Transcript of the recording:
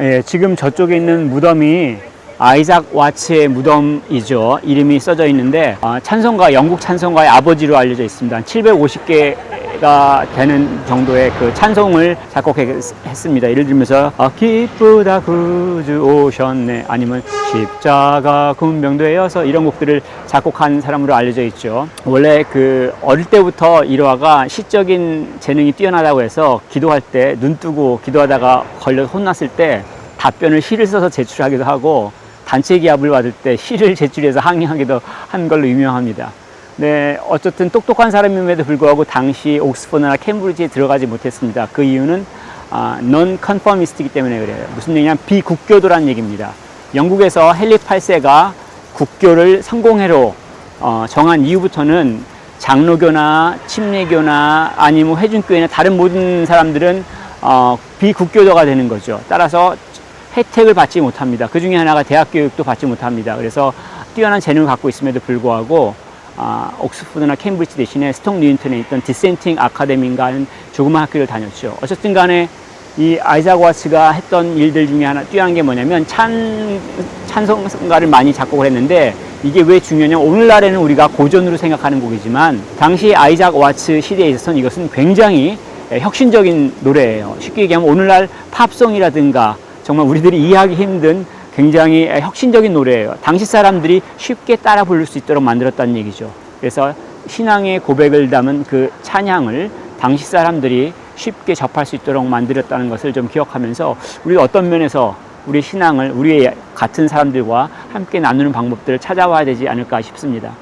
예, 지금 저쪽에 있는 무덤이 아이작 와츠의 무덤이죠. 이름이 써져 있는데 아, 찬송가 영국 찬송가의 아버지로 알려져 있습니다. 750개 가 되는 정도의 그 찬송을 작곡했습니다. 예를 들면서 아, 기쁘다 구주 오셨네 아니면 십자가 군병되어서 이런 곡들을 작곡한 사람으로 알려져 있죠. 원래 그 어릴 때부터 이로아가 시적인 재능이 뛰어나다고 해서 기도할 때 눈 뜨고 기도하다가 걸려 혼났을 때 답변을 시를 써서 제출하기도 하고 단체 기합을 받을 때 시를 제출해서 항의하기도 한 걸로 유명합니다. 네, 어쨌든 똑똑한 사람임에도 불구하고 당시 옥스퍼드나 캠브리지에 들어가지 못했습니다. 그 이유는 아, non conformist이기 때문에 그래요. 무슨 얘기냐면 비국교도라는 얘기입니다. 영국에서 헨리 8세가 국교를 성공회로 어, 정한 이후부터는 장로교나 침례교나 아니면 회중교회나 다른 모든 사람들은 어, 비국교도가 되는 거죠. 따라서 혜택을 받지 못합니다. 그 중에 하나가 대학 교육도 받지 못합니다. 그래서 뛰어난 재능을 갖고 있음에도 불구하고 아, 옥스퍼드나 캠브리지 대신에 스톡 뉴턴에 있던 디센팅 아카데미인가 하는 조그만 학교를 다녔죠. 어쨌든 간에 이 아이작 와츠가 했던 일들 중에 하나 뛰어난 게 뭐냐면 찬, 찬송가를 많이 작곡을 했는데 이게 왜 중요하냐면 오늘날에는 우리가 고전으로 생각하는 곡이지만 당시 아이작 와츠 시대에 있어서는 이것은 굉장히 예, 혁신적인 노래예요. 쉽게 얘기하면 오늘날 팝송이라든가 정말 우리들이 이해하기 힘든 굉장히 혁신적인 노래예요. 당시 사람들이 쉽게 따라 부를 수 있도록 만들었다는 얘기죠. 그래서 신앙의 고백을 담은 그 찬양을 당시 사람들이 쉽게 접할 수 있도록 만들었다는 것을 좀 기억하면서 우리가 어떤 면에서 우리 신앙을 우리의 같은 사람들과 함께 나누는 방법들을 찾아와야 되지 않을까 싶습니다.